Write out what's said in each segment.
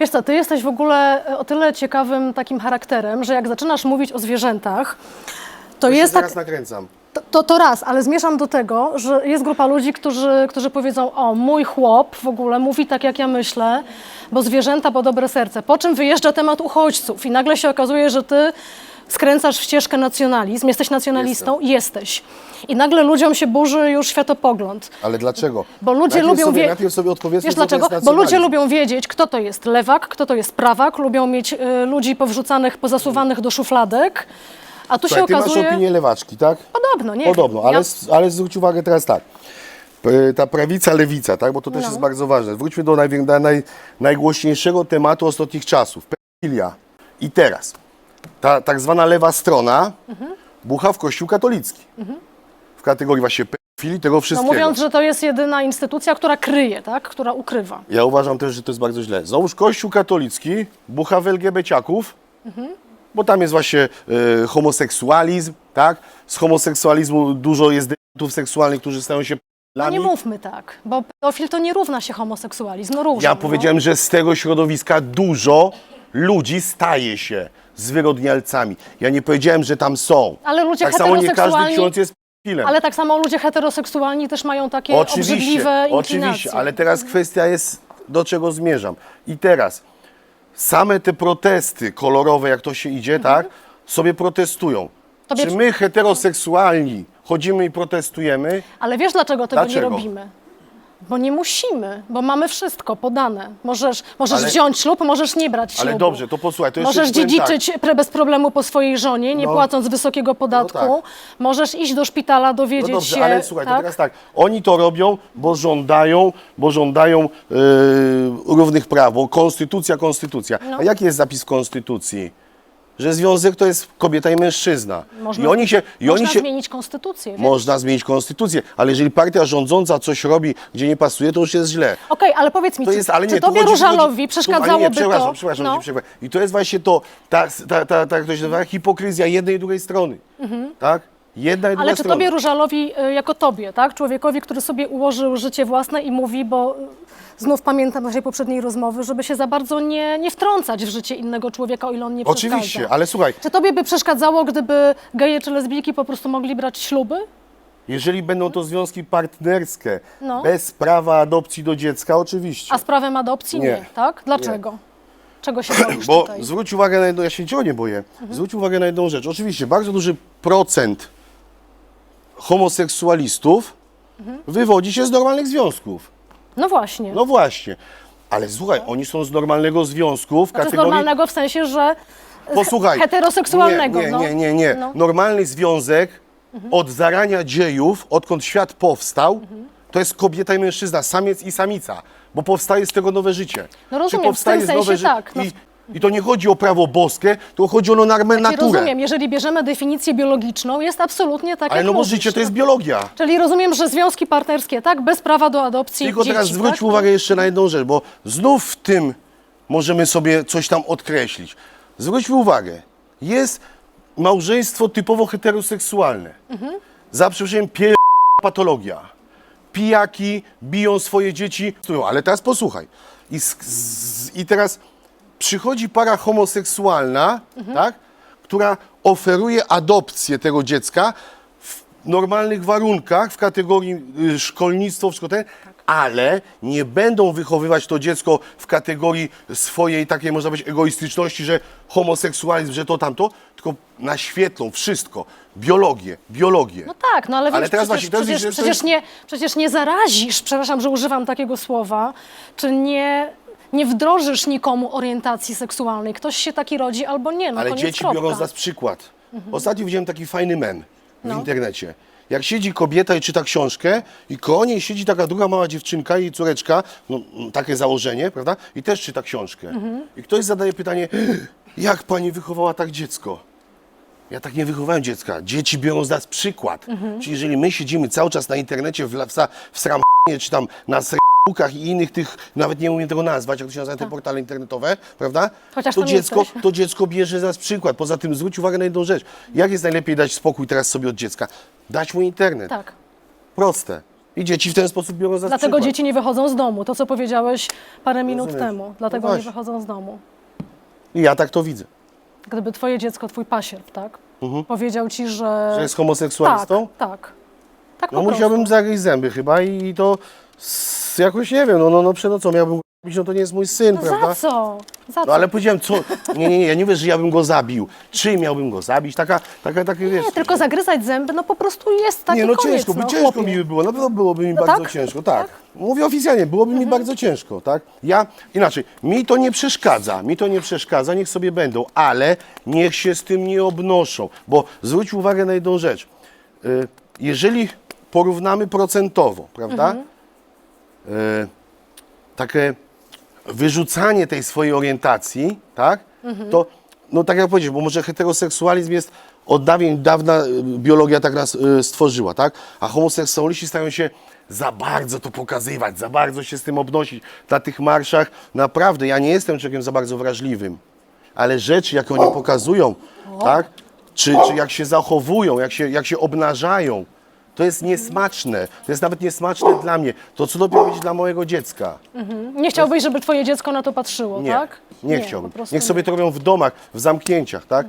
Wiesz co, ty jesteś w ogóle e, o tyle ciekawym takim charakterem, że jak zaczynasz mówić o zwierzętach, to Ja się jest tak, zaraz nakręcam. to, to, to raz, ale zmierzam do tego, że jest grupa ludzi, którzy, którzy powiedzą, o mój chłop w ogóle mówi tak jak ja myślę, bo zwierzęta, bo dobre serce. Po czym wyjeżdża temat uchodźców i nagle się okazuje, że ty skręcasz w ścieżkę nacjonalizm, jesteś nacjonalistą, jesteś. I nagle ludziom się burzy już światopogląd. Ale dlaczego? Bo ludzie najpierw lubią sobie, wie- Najpierw sobie odpowiedzmy, Wiesz dlaczego? Bo ludzie lubią wiedzieć, kto to jest lewak, kto to jest prawak, lubią mieć y, ludzi powrzucanych, pozasuwanych do szufladek, a tu Słuchaj, się ty okazuje... masz opinię lewaczki, tak? Podobno, nie Podobno, ale, Ja- ale zwróć uwagę teraz tak. P- Ta prawica, lewica, tak? Bo to też No. jest bardzo ważne. Wróćmy do najwię- na naj, najgłośniejszego tematu ostatnich czasów. Pedofilia. I teraz. Ta tak zwana lewa strona bucha w Kościół katolicki. W kategorii właśnie pedofilii, tego No wszystkiego. mówiąc, że to jest jedyna instytucja, która kryje, tak? która ukrywa. Ja uważam też, że to jest bardzo źle. Znowuż Kościół katolicki bucha w LGBT-ciaków, bo tam jest właśnie e, homoseksualizm, tak? Z homoseksualizmu dużo jest dementów seksualnych, którzy stają się No nie pedofilami. mówmy tak, bo pedofil to nie równa się homoseksualizm, no równa. Ja no. powiedziałem, że z tego środowiska dużo ludzi staje się zwyrodnialcami. Ja nie powiedziałem, że tam są. Ale ludzie tak samo nie każdy heteroseksualni- ksiądz jest pedofilem. Ale tak samo ludzie heteroseksualni też mają takie obrzydliwe inklinacje. oczywiście, ale teraz kwestia jest, do czego zmierzam. I teraz, same te protesty kolorowe, jak to się idzie, tak, sobie protestują. Mhm. Tobie- Czy my heteroseksualni chodzimy i protestujemy? Ale wiesz, dlaczego tego Dlaczego? nie robimy? Bo nie musimy, bo mamy wszystko podane. Możesz, możesz Ale- wziąć ślub, możesz nie brać ślubu. Ale dobrze, to posłuchaj, to jeszcze Możesz ci powiem dziedziczyć pre- bez problemu po swojej żonie, nie No. płacąc wysokiego podatku. tak. Możesz iść do szpitala, dowiedzieć No dobrze, się. ale słuchaj, tak? to teraz tak, oni to robią, bo żądają, bo żądają yy, równych praw, bo konstytucja, konstytucja. No. A jaki jest zapis w konstytucji? Że związek to jest kobieta i mężczyzna. Można, I oni się, i można oni się, zmienić konstytucję. wiesz? Można zmienić konstytucję, ale jeżeli partia rządząca coś robi, gdzie nie pasuje, to już jest źle. Okej, ale powiedz mi, To czy, jest, ale nie, czy tobie chodzi- Różalowi chodzi- przeszkadzałoby nie, przepraszam, to? Przepraszam, no. no. przepraszam. I to jest właśnie to, ta, ta, ta, ta, nazywa, hipokryzja jednej i drugiej strony. Tak? Jedna Mhm. Ale czy strona. tobie Różalowi, y, jako tobie, tak, człowiekowi, który sobie ułożył życie własne i mówi, bo y, znów pamiętam naszej poprzedniej rozmowy, żeby się za bardzo nie, nie wtrącać w życie innego człowieka, o ile on nie Oczywiście, przeszkadza. ale słuchaj, Czy tobie by przeszkadzało, gdyby geje czy lesbijki po prostu mogli brać śluby? jeżeli będą to związki partnerskie, No. bez prawa adopcji do dziecka, oczywiście. A z prawem adopcji nie, Nie. tak? Dlaczego? Czego się boisz Bo tutaj? zwróć uwagę na jedną, ja się nie boję, Mhm. zwróć uwagę na jedną rzecz. Oczywiście bardzo duży procent homoseksualistów wywodzi się z normalnych związków. No właśnie. No właśnie. Ale słuchaj, oni są z normalnego związku w znaczy z kategorii... normalnego w sensie, że Posłuchaj. heteroseksualnego, Nie, nie, no. nie, nie. nie. No. Normalny związek od zarania dziejów, odkąd świat powstał, to jest kobieta i mężczyzna, samiec i samica, bo powstaje z tego nowe życie. No rozumiem, Czy powstaje w tym sensie tak, no. I, I to nie chodzi o prawo boskie, to chodzi o normalną I naturę. rozumiem, jeżeli bierzemy definicję biologiczną, jest absolutnie tak, Ale jak no bo mówisz, życie to jest biologia. Czyli rozumiem, że związki partnerskie, tak, bez prawa do adopcji Tylko dzieci, teraz zwróć tak? uwagę jeszcze na jedną rzecz, bo znów w tym możemy sobie coś tam odkreślić. Zwróćmy uwagę, jest małżeństwo typowo heteroseksualne. Za przeproszeniem pier... patologia. Pijaki biją swoje dzieci, ale teraz posłuchaj. I, z, I teraz przychodzi para homoseksualna, tak, która oferuje adopcję tego dziecka w normalnych warunkach, w kategorii y, szkolnictwo, wszystko ten, ale nie będą wychowywać to dziecko w kategorii swojej takiej, można powiedzieć, egoistyczności, że homoseksualizm, że to tamto, tylko naświetlą wszystko. Biologię, biologię. No tak, no ale, Ale wiesz, teraz przecież, właśnie jest- przecież, to jest- przecież, nie, przecież nie zarazisz, przepraszam, że używam takiego słowa, czy nie, nie wdrożysz nikomu orientacji seksualnej. Ktoś się taki rodzi albo nie, no Ale koniec, dzieci kropka. biorą z nas przykład. Ostatnio widziałem taki fajny mem w No. internecie. Jak siedzi kobieta i czyta książkę i koło niej siedzi taka druga mała dziewczynka i córeczka, no mm, takie założenie, prawda? I też czyta książkę. Mhm. I ktoś zadaje pytanie, jak pani wychowała tak dziecko? Ja tak nie wychowałem dziecka. Dzieci biorą z nas przykład. Mhm. Czyli jeżeli my siedzimy cały czas na internecie w, la- w, sa- w sramie, czy tam na sramukach i innych tych, nawet nie umiem tego nazwać, jak to się nazywa, te portale internetowe, prawda? Tak. Chociaż to tam dziecko, jesteś. to dziecko bierze za przykład. Poza tym zwróć uwagę na jedną rzecz. Jak jest najlepiej dać spokój teraz sobie od dziecka? Dać mu internet. Tak. Proste. I dzieci w ten sposób biorą za Dlatego przykład. dzieci nie wychodzą z domu. To, co powiedziałeś parę minut Rozumiesz. temu. No Dlatego nie właśnie. wychodzą z domu. I ja tak to widzę. Gdyby twoje dziecko, twój pasierb, tak? Powiedział ci, że... Mhm. Że jest tak, homoseksualistą? tak. Tak No po prostu. musiałbym zagryźć zęby chyba i to s- jakoś nie wiem, no, no, no przed co miałbym no to nie jest mój syn, No prawda? za co? Za co? No ale powiedziałem, co? Nie, nie, nie, ja nie wiem, że ja bym go zabił. Czy miałbym go zabić? Taka, taka, takie wiesz. Nie, tylko zagryzać zęby, no po prostu jest taki nie, no koniec, ciężko, no, ciężko chłopie. mi by było, na pewno byłoby mi No bardzo tak? ciężko, tak. Tak? Mówię oficjalnie, byłoby mi bardzo ciężko, tak? Ja, inaczej, mi to nie przeszkadza, mi to nie przeszkadza, niech sobie będą, ale niech się z tym nie obnoszą, bo zwróć uwagę na jedną rzecz. Y, Jeżeli porównamy procentowo, prawda? Y, Takie wyrzucanie tej swojej orientacji, tak? To, no tak jak powiedzieć, bo może heteroseksualizm jest od dawien dawna y, biologia tak nas y, stworzyła, tak? A homoseksualiści stają się za bardzo to pokazywać, za bardzo się z tym obnosić. Na tych marszach naprawdę ja nie jestem człowiekiem za bardzo wrażliwym, ale rzeczy, jakie oni pokazują, tak? Czy, czy jak się zachowują, jak się, jak się obnażają, to jest niesmaczne. To jest nawet niesmaczne dla mnie. To co dopiero być dla mojego dziecka. Nie chciałbyś, żeby twoje dziecko na to patrzyło, Nie, tak? nie, po chciałbym. prostu Niech nie. sobie to robią w domach, w zamknięciach, tak?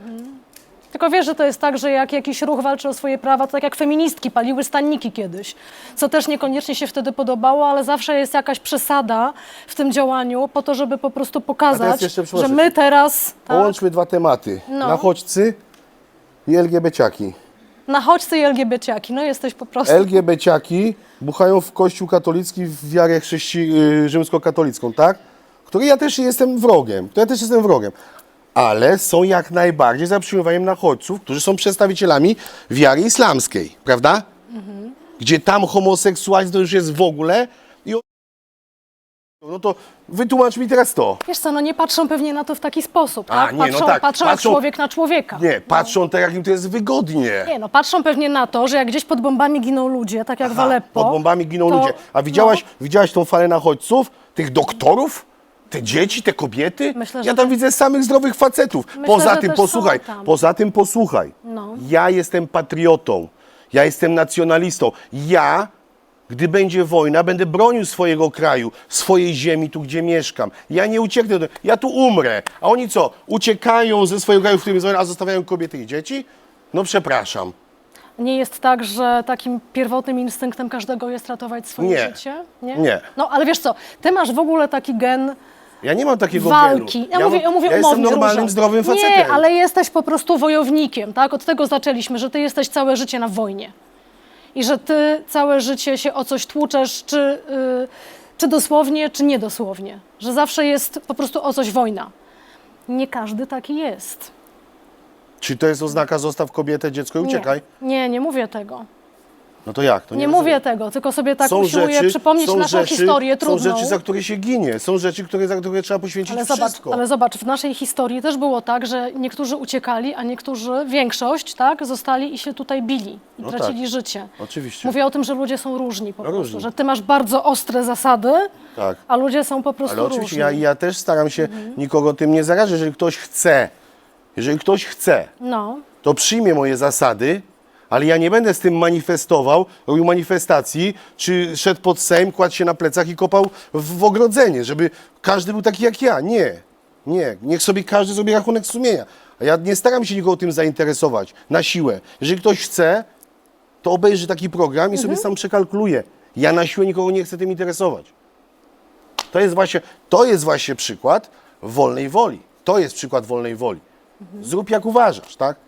Tylko wiesz, że to jest tak, że jak jakiś ruch walczy o swoje prawa, to tak jak feministki paliły stanniki kiedyś, co też niekoniecznie się wtedy podobało, ale zawsze jest jakaś przesada w tym działaniu po to, żeby po prostu pokazać, jeszcze że przepraszam. my teraz tak, Połączmy dwa tematy. No. Nachodźcy i LGBciaki. nachodźcy i LGBTiaki, no jesteś po prostu... LGBciaki buchają w kościół katolicki w wiarę chrześci- y, rzymskokatolicką, tak? Której ja też jestem wrogiem. To ja też jestem wrogiem. Ale są jak najbardziej za przyjmowaniem nachodźców, którzy są przedstawicielami wiary islamskiej, prawda? Gdzie tam homoseksualizm to już jest w ogóle no to wytłumacz mi teraz to. Wiesz co, no nie patrzą pewnie na to w taki sposób, A, tak? nie, no Patrzą, tak, patrzą jak patrzą- człowiek na człowieka. Nie, patrzą tak, jak im to jest wygodnie. Nie, no patrzą pewnie na to, że jak gdzieś pod bombami giną ludzie, tak jak w Aha, Aleppo... Pod bombami giną to- ludzie. A widziałaś, No, widziałaś tą falę nachodźców? Tych doktorów? Te dzieci, te kobiety? Myślę, ja że tam tak. widzę samych zdrowych facetów. Myślę, poza że tym też są posłuchaj, tam. poza tym posłuchaj. No. Ja jestem patriotą. Ja jestem nacjonalistą. Ja, gdy będzie wojna, będę bronił swojego kraju, swojej ziemi, tu gdzie mieszkam. Ja nie ucieknę, do... ja tu umrę. A oni co? Uciekają ze swojego kraju, w którym jest wojna, a zostawiają kobiety i dzieci? No przepraszam. Nie jest tak, że takim pierwotnym instynktem każdego jest ratować swoje Nie. życie? Nie. No ale wiesz co, ty masz w ogóle taki gen Ja nie mam takiego walki. genu. Ja, mówię, mam- ja mówię ja jestem normalnym, Róża. zdrowym facetem. Nie, ale jesteś po prostu wojownikiem, tak? Od tego zaczęliśmy, że ty jesteś całe życie na wojnie. I że ty całe życie się o coś tłuczesz, czy, y, czy dosłownie, czy niedosłownie. Że zawsze jest po prostu o coś wojna. Nie każdy taki jest. Czy to jest oznaka zostaw kobietę, dziecko i uciekaj? Nie, nie, nie mówię tego. No to jak? To Nie, rozumiem. mówię tego, tylko sobie tak są usiłuję rzeczy, przypomnieć są naszą rzeczy, historię trudną. Są rzeczy, za które się ginie. Są rzeczy, które, za które trzeba poświęcić Ale zobacz, wszystko. ale zobacz, w naszej historii też było tak, że niektórzy uciekali, a niektórzy, większość, tak, zostali i się tutaj bili i No tracili tak. życie. Oczywiście. Mówię o tym, że ludzie są różni po Różni. prostu, że ty masz bardzo ostre zasady, Tak. a ludzie są po prostu Ale oczywiście różni. Mhm. ja, ja też staram się nikogo tym nie zarażać. Jeżeli ktoś chce, jeżeli ktoś chce, No, to przyjmie moje zasady, ale ja nie będę z tym manifestował, robił manifestacji, czy szedł pod Sejm, kładł się na plecach i kopał w, ogrodzenie, żeby każdy był taki jak ja. Nie, nie. Niech sobie każdy zrobi rachunek sumienia. A ja nie staram się nikogo tym zainteresować na siłę. Jeżeli ktoś chce, to obejrzy taki program i sobie sam przekalkuluje. Ja na siłę nikogo nie chcę tym interesować. To jest właśnie, to jest właśnie przykład wolnej woli. To jest przykład wolnej woli. Zrób jak uważasz, tak?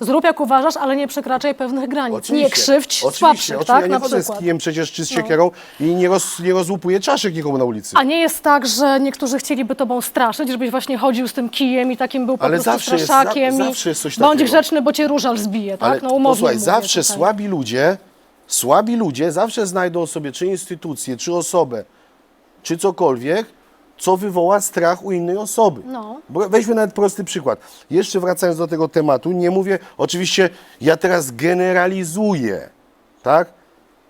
Zrób jak uważasz, ale nie przekraczaj pewnych granic. Nie krzywdź oczywiście, słabszych, oczywiście. tak, Ja nie na chodzę przykład. Z kijem przecież czy z siekierą i nie, roz, nie rozłupuję czaszek nikomu na ulicy. A nie jest tak, że niektórzy chcieliby tobą straszyć, żebyś właśnie chodził z tym kijem i takim był po Ale prostu zawsze jest- straszakiem za- i zawsze jest coś bądź takiego. grzeczny, bo cię różal zbije, tak? No umownie posłuchaj, mówię zawsze tutaj. słabi ludzie, słabi ludzie zawsze znajdą sobie czy instytucję, czy osobę, czy cokolwiek, co wywoła strach u innej osoby. No. Bo Weźmy nawet prosty przykład. Jeszcze wracając do tego tematu, nie mówię, oczywiście ja teraz generalizuję, tak?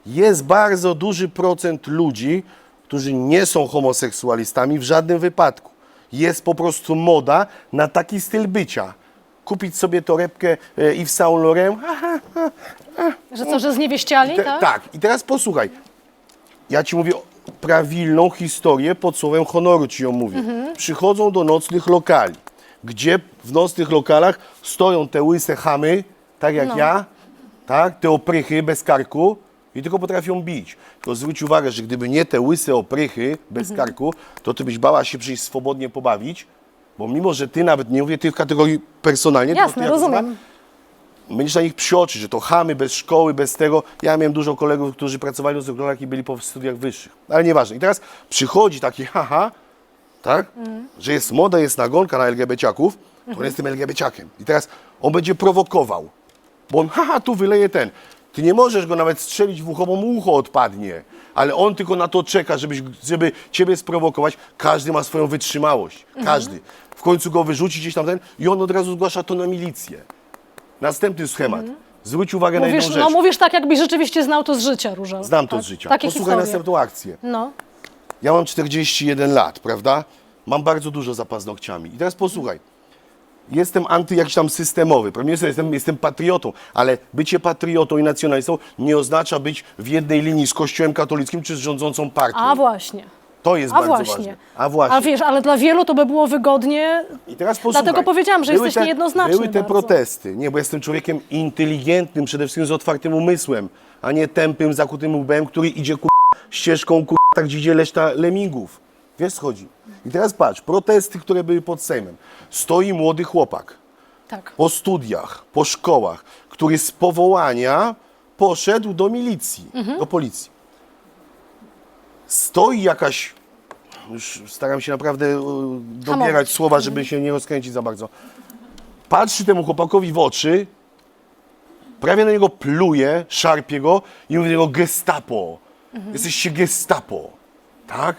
Jest bardzo duży procent ludzi, którzy nie są homoseksualistami w żadnym wypadku. Jest po prostu moda na taki styl bycia. Kupić sobie torebkę e, Yves Saint Laurent, Że co, że zniewieściali, te, tak? tak, i teraz posłuchaj. ja ci mówię prawilną historię pod słowem honoru ci ją mówię. Przychodzą do nocnych lokali, gdzie w nocnych lokalach stoją te łyse chamy, tak jak ja, tak, te oprychy bez karku i tylko potrafią bić. To zwróć uwagę, że gdyby nie te łyse oprychy bez karku, to ty byś bała się przyjść swobodnie pobawić, bo mimo, że ty nawet, nie mówię ty w kategorii personalnie, tylko ty Jasne, jako osoba, rozumiem. Będziesz na nich psioczyć, że to chamy bez szkoły, bez tego. Ja miałem dużo kolegów, którzy pracowali w zagrolach i byli po studiach wyższych. Ale nieważne. I teraz przychodzi taki haha, tak? Że jest moda, jest nagonka na LGBT-ciaków, to on jest tym LGBT-ciakiem. I teraz on będzie prowokował, bo on haha, tu wyleje ten. Ty nie możesz go nawet strzelić w ucho, bo mu ucho odpadnie. Ale on tylko na to czeka, żebyś, żeby ciebie sprowokować. Każdy ma swoją wytrzymałość. Każdy. W końcu go wyrzuci gdzieś tam ten i on od razu zgłasza to na milicję. Następny schemat. Zwróć uwagę na Mówisz, jedną rzecz. no mówisz tak, jakbyś rzeczywiście znał to z życia, Róża. Znam to tak? z życia. Takie Posłuchaj historie. następną akcję. No. Ja mam 41 lat, prawda? Mam bardzo dużo za paznokciami. I teraz posłuchaj. Jestem anty jakiś tam systemowy, prawda? Jestem, jestem, jestem patriotą, ale bycie patriotą i nacjonalistą nie oznacza być w jednej linii z Kościołem katolickim czy z rządzącą partią. A właśnie. To jest A bardzo właśnie. ważne. A właśnie. A wiesz, ale dla wielu to by było wygodnie. I teraz posłuchaj. Dlatego powiedziałam, że Były jesteś te, niejednoznaczny Były te bardzo. protesty. Nie, bo jestem człowiekiem inteligentnym, przede wszystkim z otwartym umysłem, a nie tępym, zakutym łbem, który idzie ku... ścieżką ku... tak, gdzie idzie reszta lemingów. Wiesz, co chodzi. I teraz patrz, protesty, które były pod Sejmem. Stoi młody chłopak Tak. po studiach, po szkołach, który z powołania poszedł do milicji, Mhm. do policji. Stoi jakaś, już staram się naprawdę e, dobierać Hamować. słowa, żeby się nie rozkręcić za bardzo. Patrzy temu chłopakowi w oczy, prawie na niego pluje, szarpie go i mówi do niego gestapo. Jesteście gestapo, tak?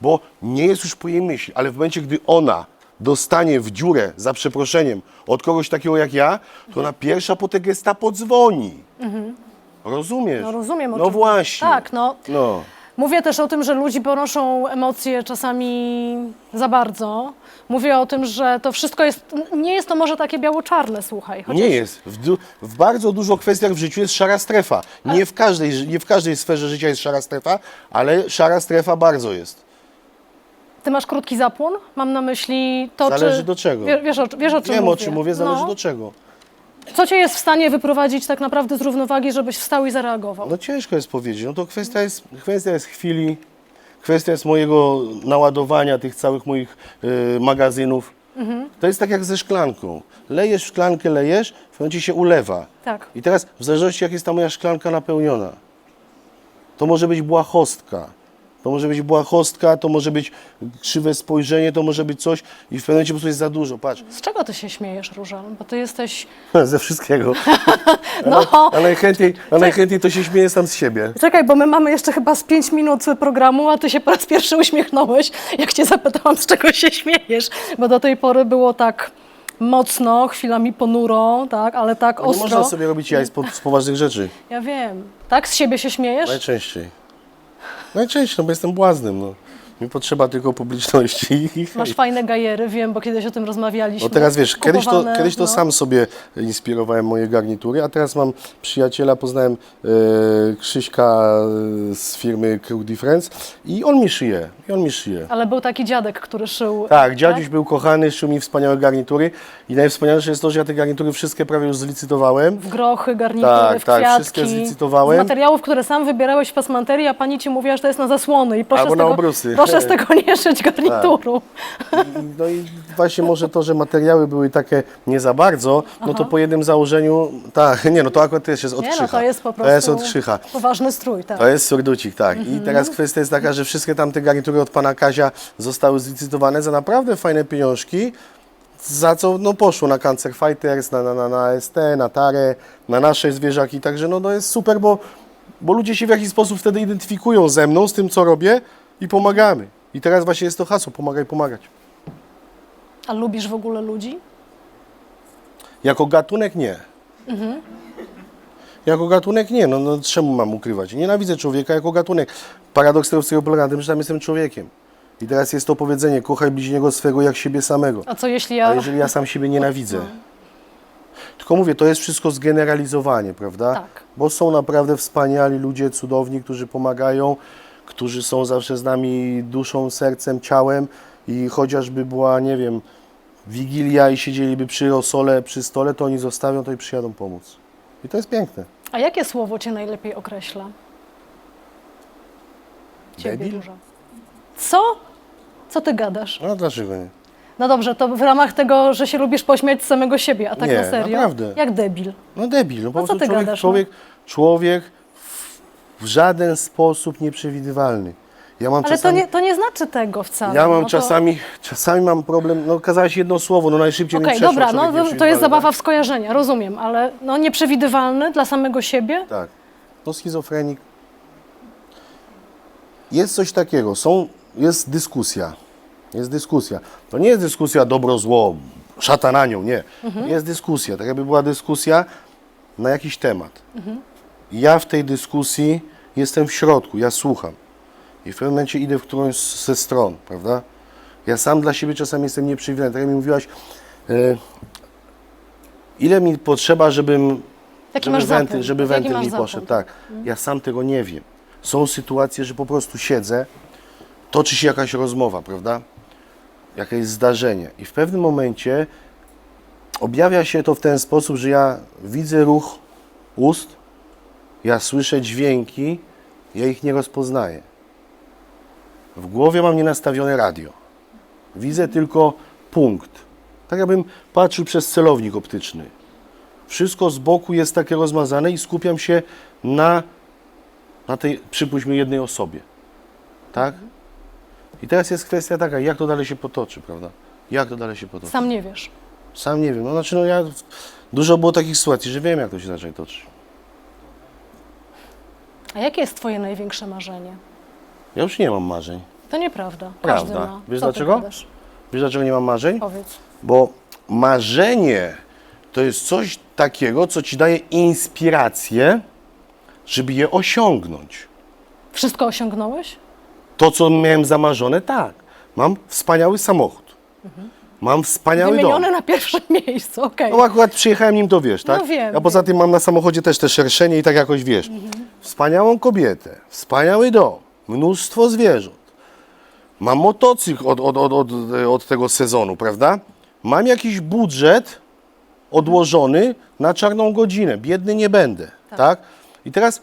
Bo nie jest już po jej myśli, ale w momencie, gdy ona dostanie w dziurę, za przeproszeniem, od kogoś takiego jak ja, to ona pierwsza po te gestapo dzwoni. Rozumiesz? No rozumiem. No czym- właśnie. Tak, no. No. Mówię też o tym, że ludzi ponoszą emocje czasami za bardzo. Mówię o tym, że to wszystko jest. Nie jest to może takie biało-czarne, słuchaj. Chociaż Nie jest. W, du- w bardzo dużo kwestiach w życiu jest szara strefa. Nie w, każdej, nie w każdej sferze życia jest szara strefa, ale szara strefa bardzo jest. Ty masz krótki zapłon? Mam na myśli to, Zależy czy... do czego. Wie, wiesz, o, wiesz o czym Wiem mówię. o czym mówię, zależy no. do czego. Co cię jest w stanie wyprowadzić tak naprawdę z równowagi, żebyś wstał i zareagował? No ciężko jest powiedzieć. No to kwestia jest, kwestia jest chwili, kwestia jest mojego naładowania tych całych moich y, magazynów. Mhm. To jest tak jak ze szklanką. Lejesz szklankę, lejesz, w pewnym momencie się ulewa. Tak. I teraz w zależności jak jest ta moja szklanka napełniona, to może być błahostka. To może być błahostka, to może być krzywe spojrzenie, to może być coś i w pewnym momencie po prostu jest za dużo. Patrz, Z czego ty się śmiejesz, Róża? Bo ty jesteś... ze wszystkiego. No, A najchętniej, a najchętniej to się śmieję sam z siebie. czekaj, bo my mamy jeszcze chyba z 5 minut programu, a ty się po raz pierwszy uśmiechnąłeś, jak cię zapytałam, z czego się śmiejesz. Bo do tej pory było tak mocno, chwilami ponuro, tak, ale tak No Nie ostro. można sobie robić jaj z, po- z poważnych rzeczy. Ja wiem. Tak? Z siebie się śmiejesz? Najczęściej. Najczęściej, no bo jestem błaznym. No. Mi potrzeba tylko publiczności. Masz fajne gajery, wiem, bo kiedyś o tym rozmawialiśmy. No teraz wiesz, kiedyś to, kiedyś to no. sam sobie inspirowałem moje garnitury, a teraz mam przyjaciela, poznałem e, Krzyśka e, z firmy Crew Difference i on mi szyje, i on mi szyje. Ale był taki dziadek, który szył. Tak, dziadziuś był kochany, szył mi wspaniałe garnitury i najwspanialsze jest to, że ja te garnitury wszystkie prawie już zlicytowałem. W grochy, garnitury, Tak, w tak, kwiatki. wszystkie zlicytowałem. Z materiałów, które sam wybierałeś w pasmanterii, a pani ci mówiła, że to jest na zasłony i proszę, Albo na obrusy. Proszę z tego nie szyć garnituru. I- No i właśnie może to, że materiały były takie nie za bardzo, no to po jednym założeniu, tak, nie no to akurat też jest od Nie no, to jest po prostu To jest od krzycha. poważny strój, tak. To jest surducik, tak. I Mhm. teraz kwestia jest taka, że wszystkie tamte garnitury od pana Kazia zostały zlicytowane za naprawdę fajne pieniążki, za co no, poszło na Cancer Fighters, na, na, na, na ST, na Tarę, na nasze zwierzaki, także no to jest super, bo, bo ludzie się w jakiś sposób wtedy identyfikują ze mną, z tym co robię i pomagamy. I teraz właśnie jest to hasło, pomagaj, pomagać. A lubisz w ogóle ludzi? Jako gatunek nie. Jako gatunek nie, no, no czemu mam ukrywać? Nienawidzę człowieka jako gatunek. Paradoks tego wszystkiego polega na tym, że tam jestem człowiekiem. I teraz jest to powiedzenie, kochaj bliźniego swego jak siebie samego. A co jeśli A ja... jeżeli ja sam siebie nienawidzę? Tylko mówię, to jest wszystko zgeneralizowanie, prawda? Tak. Bo są naprawdę wspaniali ludzie, cudowni, którzy pomagają, którzy są zawsze z nami duszą, sercem, ciałem i chociażby była, nie wiem, wigilia i siedzieliby przy rosole, przy stole, to oni zostawią to i przyjadą pomóc. I to jest piękne. A jakie słowo cię najlepiej określa? Ciebie Debil? dużo. Co? Co ty gadasz? No dlaczego nie? No dobrze, to w ramach tego, że się lubisz pośmiać z samego siebie, a tak Nie, na serio? naprawdę. Jak debil. No debil, no po No co prostu ty człowiek, gadasz, no? człowiek, człowiek w, żaden sposób nieprzewidywalny. Ja mam Ale to czasami, nie, to nie znaczy tego wcale. ja mam no to... czasami, czasami mam problem, no kazałaś jedno słowo, no najszybciej Okej, nie przeszło dobra, no to, to jest zabawa w skojarzenia, rozumiem, ale no nieprzewidywalny dla samego siebie? Tak. No schizofrenik. Jest coś takiego, są, jest dyskusja. Jest dyskusja. To nie jest dyskusja dobro-zło, szatan anioł, nie. Jest dyskusja, tak jakby była dyskusja na jakiś temat. Ja w tej dyskusji jestem w środku, ja słucham. I w pewnym momencie idę w którąś ze stron, prawda? Ja sam dla siebie czasami jestem nieprzewidywalny. Tak jak mi mówiłaś, e, ile mi potrzeba, żebym Jaki żeby wentyl, żeby wentyl mi poszedł. Tak. Ja sam tego nie wiem. Są sytuacje, że po prostu siedzę, toczy się jakaś rozmowa, prawda? Jakieś zdarzenie. I w pewnym momencie objawia się to w ten sposób, że ja widzę ruch ust, ja słyszę dźwięki, ja ich nie rozpoznaję. W głowie mam nienastawione radio. Widzę tylko punkt. Tak jakbym patrzył przez celownik optyczny. Wszystko z boku jest takie rozmazane i skupiam się na, na tej, przypuśćmy, jednej osobie. Tak? I teraz jest kwestia taka, jak to dalej się potoczy, prawda? Jak to dalej się potoczy? Sam nie wiesz. Sam nie wiem. No, znaczy, no ja, dużo było takich sytuacji, że wiem, jak to się zacznie toczyć. A jakie jest twoje największe marzenie? Ja już nie mam marzeń. To nieprawda. Każdy Prawda. ma. Wiesz Co ty dlaczego? gadasz? Wiesz, dlaczego nie mam marzeń? Powiedz. Bo marzenie to jest coś takiego, co ci daje inspirację, żeby je osiągnąć. Wszystko osiągnąłeś? To, co miałem zamarzone, tak. Mam wspaniały samochód. Mam wspaniały dom. Wymienione na pierwszym miejscu, okej. No akurat przyjechałem nim, to wiesz, tak? No wiem, A poza tym mam na samochodzie też te szerszenie i tak jakoś wiesz. Wspaniałą kobietę, wspaniały dom, mnóstwo zwierząt. Mam motocykl od, od, od, od, od tego sezonu, prawda? Mam jakiś budżet odłożony na czarną godzinę. Biedny nie będę, tak? I teraz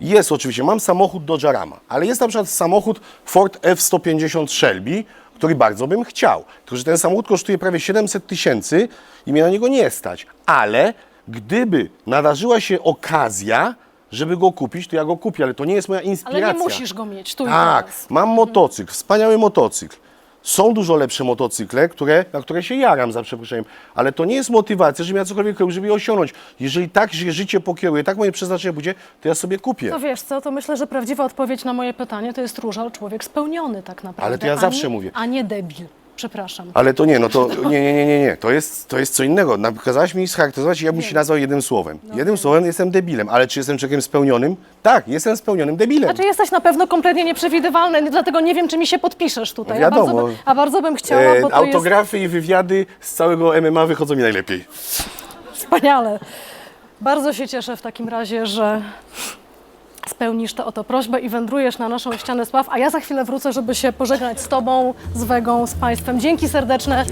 jest oczywiście, mam samochód Dodge Rama, ale jest na przykład samochód Ford F-150 Shelby, który bardzo bym chciał. Tylko, że ten samochód kosztuje prawie 700 tysięcy i mnie na niego nie stać. Ale gdyby nadarzyła się okazja, żeby go kupić, to ja go kupię, ale to nie jest moja Ale inspiracja. nie musisz go mieć tu i Tak, teraz. mam motocykl, wspaniały motocykl. Są dużo lepsze motocykle, które, na które się jaram, za przeproszeniem, ale to nie jest motywacja, żebym ja cokolwiek robił, żeby je osiągnąć. Jeżeli tak się życie pokieruje, tak moje przeznaczenie będzie, to ja sobie kupię. To wiesz co, to myślę, że prawdziwa odpowiedź na moje pytanie to jest różal człowiek spełniony tak naprawdę. Ale to ja a zawsze nie, mówię. A nie debil. Przepraszam. Ale to nie, no to nie, nie, nie, nie, nie. To jest, to jest co innego. Na- Kazałaś mi scharakteryzować i ja bym się nazwał jednym słowem. No jednym słowem jestem debilem, ale czy jestem człowiekiem spełnionym? Tak, jestem spełnionym debilem. Znaczy jesteś na pewno kompletnie nieprzewidywalny, dlatego nie wiem, czy mi się podpiszesz tutaj. A bardzo, by, a bardzo bym chciała, E, bo to jest autografy i wywiady z całego MMA wychodzą mi najlepiej. wspaniale. Bardzo się cieszę w takim razie, że spełnisz tę oto prośbę i wędrujesz na naszą ścianę sław, a ja za chwilę wrócę, żeby się pożegnać z Tobą, z Wegą, z Państwem. Dzięki serdeczne.